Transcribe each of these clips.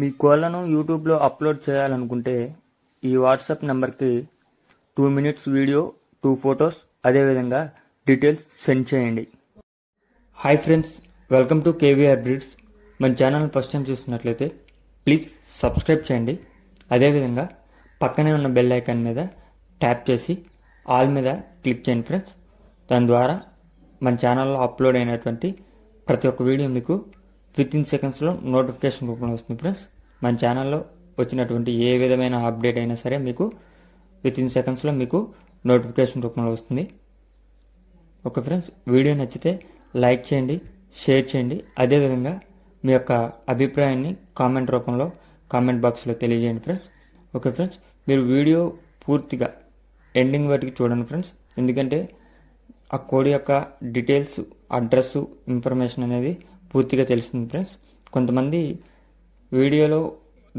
మీ కోళ్ళను యూట్యూబ్లో అప్లోడ్ చేయాలనుకుంటే ఈ వాట్సాప్ నెంబర్కి two minutes video two photos అదేవిధంగా డీటెయిల్స్ సెండ్ చేయండి. Hi friends welcome to KVR breeds మన ఛానల్ ఫస్ట్ టైం చూస్తున్నట్లయితే ప్లీజ్ సబ్స్క్రైబ్ చేయండి. అదేవిధంగా పక్కనే ఉన్న బెల్ ఐకాన్ మీద ట్యాప్ చేసి ఆల్ మీద క్లిక్ చేయండి ఫ్రెండ్స్ దాని ద్వారా మన ఛానల్లో అప్లోడ్ అయినటువంటి ప్రతి ఒక్క వీడియో మీకు విత్ ఇన్ సెకండ్స్లో నోటిఫికేషన్ రూపంలో వస్తుంది ఫ్రెండ్స్ మన ఛానల్లో వచ్చినటువంటి ఏ విధమైన అప్డేట్ అయినా సరే మీకు విత్ ఇన్ సెకండ్స్లో మీకు నోటిఫికేషన్ రూపంలో వస్తుంది. ఓకే ఫ్రెండ్స్ వీడియో నచ్చితే లైక్ చేయండి షేర్ చేయండి. అదేవిధంగా మీ యొక్క అభిప్రాయాన్ని కామెంట్ రూపంలో కామెంట్ బాక్స్లో తెలియజేయండి ఫ్రెండ్స్ ఓకే ఫ్రెండ్స్ మీరు వీడియో పూర్తిగా ఎండింగ్ వరకు చూడండి ఫ్రెండ్స్ ఎందుకంటే ఆ కోడి యొక్క డీటెయిల్స్ అడ్రస్ ఇన్ఫర్మేషన్ అనేది పూర్తిగా తెలుస్తుంది ఫ్రెండ్స్ కొంతమంది వీడియోలో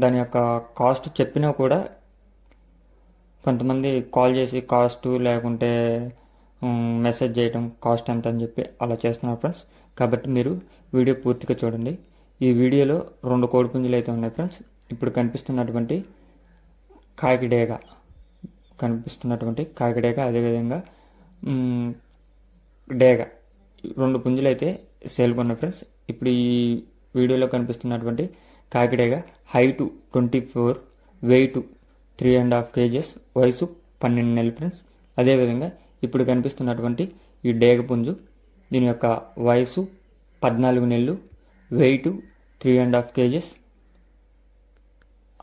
దాని యొక్క కాస్ట్ చెప్పినా కూడా కొంతమంది కాల్ చేసి కాస్ట్ లేకుంటే మెసేజ్ చేయడం కాస్ట్ ఎంత అని చెప్పి అలా చేస్తున్నారు ఫ్రెండ్స్. కాబట్టి మీరు వీడియో పూర్తిగా చూడండి. ఈ వీడియోలో రెండు కోడిపుంజులు అయితే ఉన్నాయి ఫ్రెండ్స్. ఇప్పుడు కనిపిస్తున్నటువంటి కాకిడేగ. కనిపిస్తున్నటువంటి కాకిడేగ అదేవిధంగా డేగ. రెండు పుంజులు అయితే సేల్గా ఉన్నాయి ఫ్రెండ్స్. ఇప్పుడు ఈ వీడియోలో కనిపిస్తున్నటువంటి కాకిడేగ height twenty four weight three and half kgs వయసు పన్నెండు నెలలు ఫ్రెండ్స్. అదేవిధంగా ఇప్పుడు కనిపిస్తున్నటువంటి ఈ డేగ పుంజు దీని యొక్క వయసు పద్నాలుగు నెలలు weight three and half kgs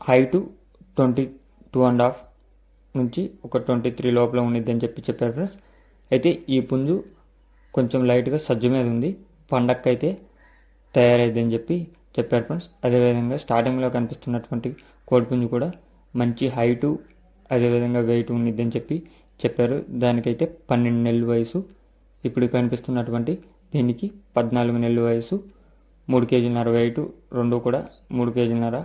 height twenty two and half నుంచి ఒక ట్వంటీ త్రీ లోపల ఉండిద్ది అని చెప్పి చెప్పారు ఫ్రెండ్స్. అయితే ఈ పుంజు కొంచెం లైట్గా సజ్జు మీద ఉంది పండక్కైతే తయారైద్దని చెప్పి చెప్పారు ఫ్రెండ్స్ అదేవిధంగా స్టార్టింగ్లో కనిపిస్తున్నటువంటి కోడిపుంజు కూడా మంచి హైటు అదేవిధంగా వెయిట్ ఉండిద్ది చెప్పి చెప్పారు. దానికైతే పన్నెండు నెలల వయసు. ఇప్పుడు కనిపిస్తున్నటువంటి దీనికి పద్నాలుగు నెలల వయసు. మూడు కేజీలన్నర వెయిట్ రెండు కూడా మూడు కేజీలన్నర.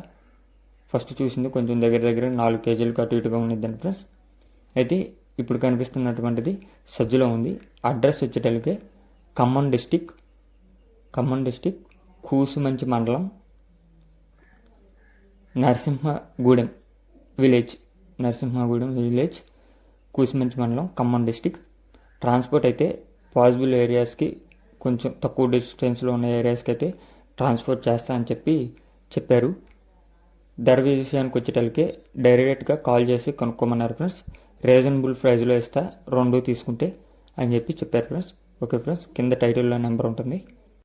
ఫస్ట్ చూసింది కొంచెం దగ్గర దగ్గర నాలుగు కేజీలు అటు ఇటుగా ఉండిద్దండి ఫ్రెండ్స్ అయితే ఇప్పుడు కనిపిస్తున్నటువంటిది సజ్జలో ఉంది. అడ్రస్ వచ్చేటప్పటికే ఖమ్మం డిస్టిక్ ఖమ్మం డిస్టిక్ కూసుమంచి మండలం. నరసింహగూడెం విలేజ్. నరసింహగూడెం విలేజ్. కూసుమంచి మండలం ఖమ్మం డిస్టిక్. ట్రాన్స్పోర్ట్ అయితే పాసిబుల్ ఏరియాస్కి కొంచెం తక్కువ డిస్టెన్స్లో ఉన్న ఏరియాస్కి అయితే ట్రాన్స్పోర్ట్ చేస్తా అని చెప్పి చెప్పారు. ధర విషయానికి వచ్చేటలకే డైరెక్ట్గా కాల్ చేసి కనుక్కోమన్నారు ఫ్రెండ్స్. రీజనబుల్ ప్రైజ్లో ఇస్తా రెండు తీసుకుంటే అని చెప్పి చెప్పారు ఫ్రెండ్స్. ఓకే ఫ్రెండ్స్ కింద టైటిల్లో నెంబర్ ఉంటుంది.